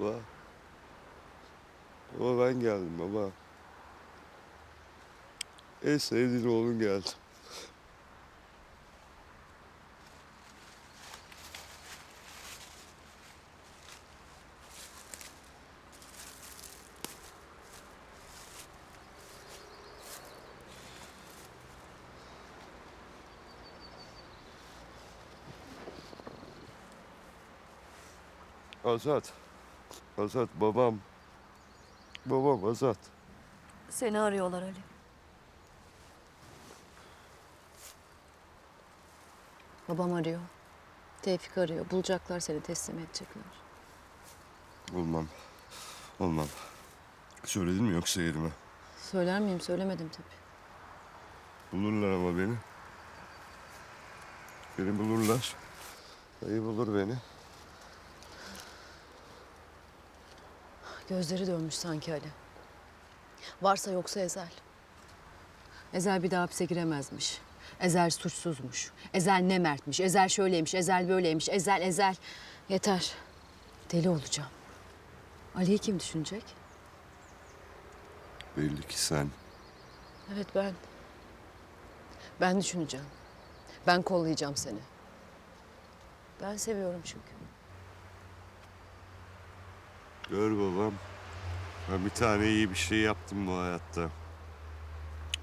Baba. Baba ben geldim baba. En sevdiğin oğlun geldi. Azat. Azat babam. Babam Azat. Seni arıyorlar Ali. Babam arıyor. Tevfik arıyor. Bulacaklar seni teslim edecekler. Olmam. Olmam. Söyledin mi yoksa yerime? Söyler miyim? Söylemedim tabii. Bulurlar ama beni. Beni bulurlar. Dayı bulur beni. Gözleri dönmüş sanki Ali. Varsa yoksa Ezel. Ezel bir daha hapse giremezmiş. Ezel suçsuzmuş. Ezel ne mertmiş. Ezel şöyleymiş. Ezel böyleymiş. Ezel, Ezel. Yeter. Deli olacağım. Ali'yi kim düşünecek? Belli ki sen. Evet ben. Ben düşüneceğim. Ben kollayacağım seni. Ben seviyorum çünkü. Gör babam. Ben bir tane iyi bir şey yaptım bu hayatta.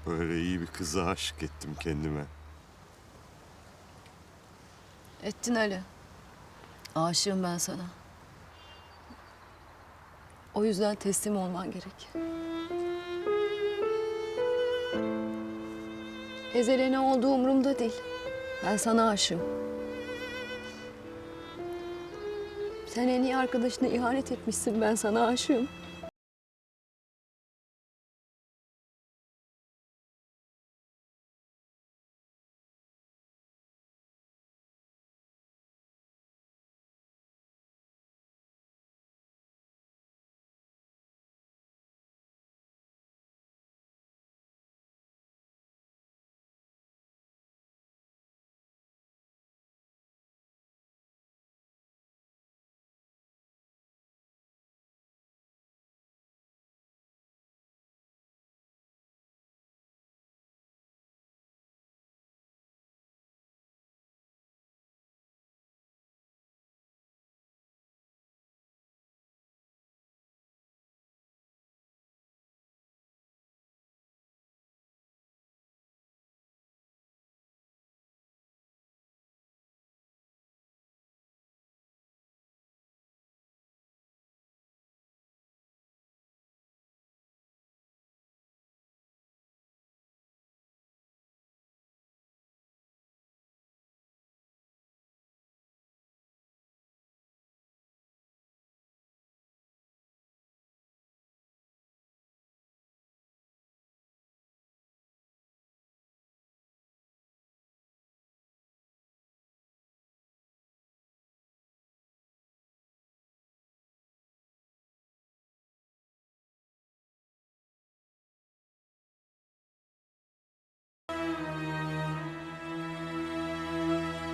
Böyle iyi bir kıza aşık ettim kendime. Ettin Ali. Aşığım ben sana. O yüzden teslim olman gerek. Ezele ne olduğu umurumda değil. Ben sana aşığım. Sen en iyi arkadaşına ihanet etmişsin. Ben sana aşığım.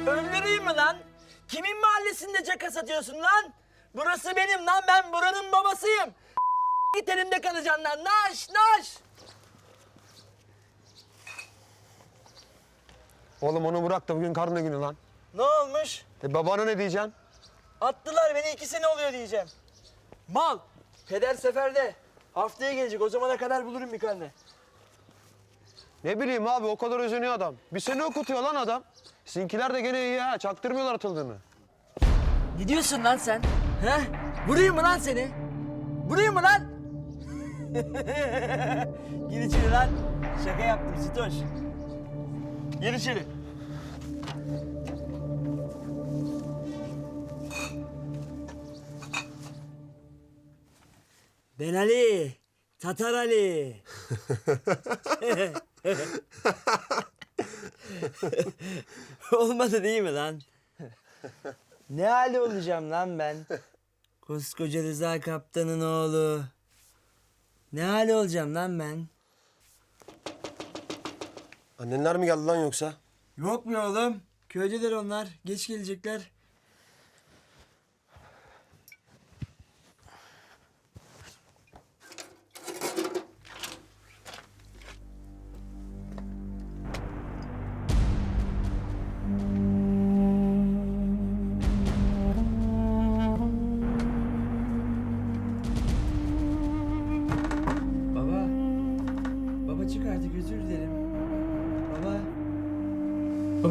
Öldüreyim mi lan? Kimin mahallesinde caka satıyorsun lan? Burası benim lan ben buranın babasıyım. Git elimde kalacaksın lan naş naş. Oğlum onu bırak da bugün karne günü lan. Ne olmuş? E babana ne diyeceksin? Attılar beni iki sene oluyor diyeceğim. Mal. Peder seferde. Haftaya gelecek o zamana kadar bulurum bir karne. Ne bileyim abi o kadar özeniyor adam. Bir sene okutuyor lan adam. Sizinkiler de gene iyi ha. Çaktırmıyorlar atıldığını. Ne diyorsun lan sen? He? Vurayım mı lan seni? Vurayım mı lan? Gir içeri lan. Şaka yaptım Sitoş. Gir içeri. Ben Ali. Tatar Ali. Olmadı değil mi lan? Ne hali olacağım lan ben? Koskoca Rıza Kaptan'ın oğlu. Ne hali olacağım lan ben? Annenler mi geldi lan yoksa? Yok mu oğlum? Köydeler onlar. Geç gelecekler.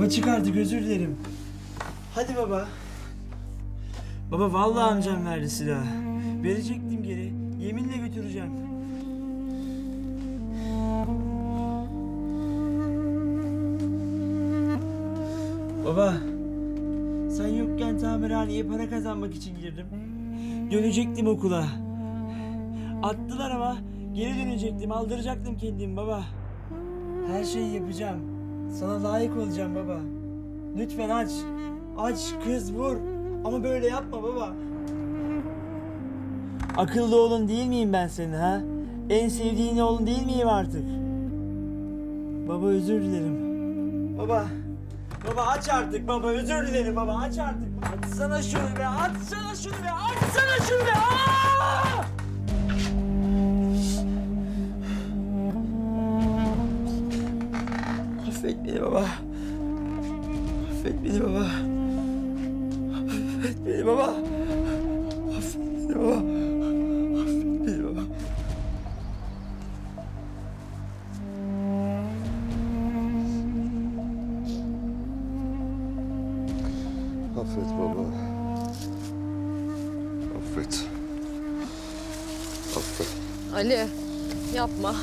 Baba çık artık özür dilerim. Hadi baba. Baba vallahi amcam verdi silahı. Verecektim geri. Yeminle götüreceğim. Baba. Sen yokken tamirhaneye para kazanmak için girdim. Dönecektim okula. Attılar ama geri dönecektim. Aldıracaktım kendimi baba. Her şeyi yapacağım. Sana layık olacağım baba. Lütfen aç. Aç kız vur. Ama böyle yapma baba. Akıllı oğlun değil miyim ben senin ha? En sevdiğin oğlun değil miyim artık? Baba özür dilerim. Baba. Baba aç artık baba özür dilerim baba aç artık. Açsana şunu be açsana şunu be açsana şunu be. Aa! Affet beni baba. Affet beni baba. Affet beni baba. Affet beni baba. Affet beni baba. Affet baba. Affet. Affet. Ali yapma.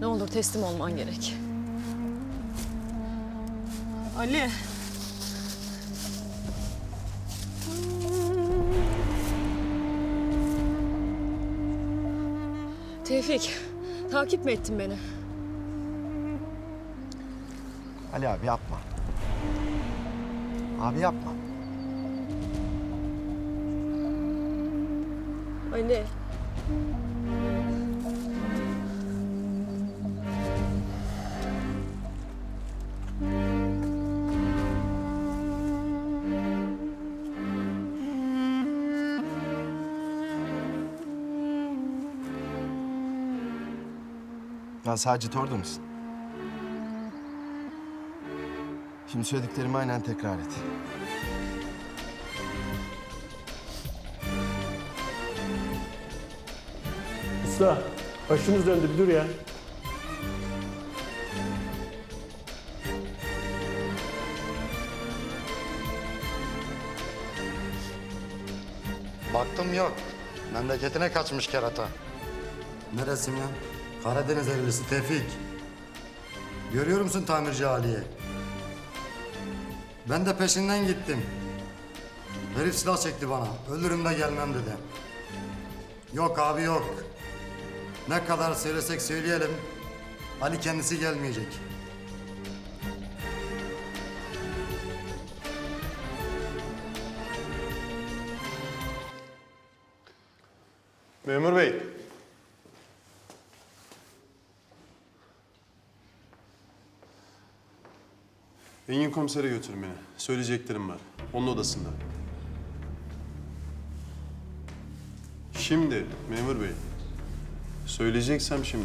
Ne olur teslim olman gerek. Ali. Tevfik, takip mi ettin beni? Ali abi yapma. Abi yapma. Ali. Ya Sacit orada mısın? Şimdi söylediklerimi aynen tekrar et. Usta, başımız döndü bir dur ya. Baktım yok. Memleketine kaçmış kerata. Neresin ya? Karadeniz erlisi Tevfik. Görüyor musun tamirci Ali'yi? Ben de peşinden gittim. Herif silah çekti bana. Ölürüm de gelmem dedi. Yok abi yok. Ne kadar söylesek söyleyelim. Ali kendisi gelmeyecek. Memur bey. Engin komisere götür beni. Söyleyeceklerim var. Onun odasında. Şimdi memur bey. Söyleyeceksem şimdi.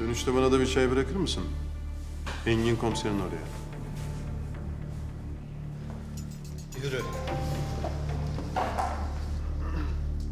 Dönüşte bana da bir çay bırakır mısın? Engin komiserin oraya. Yürü.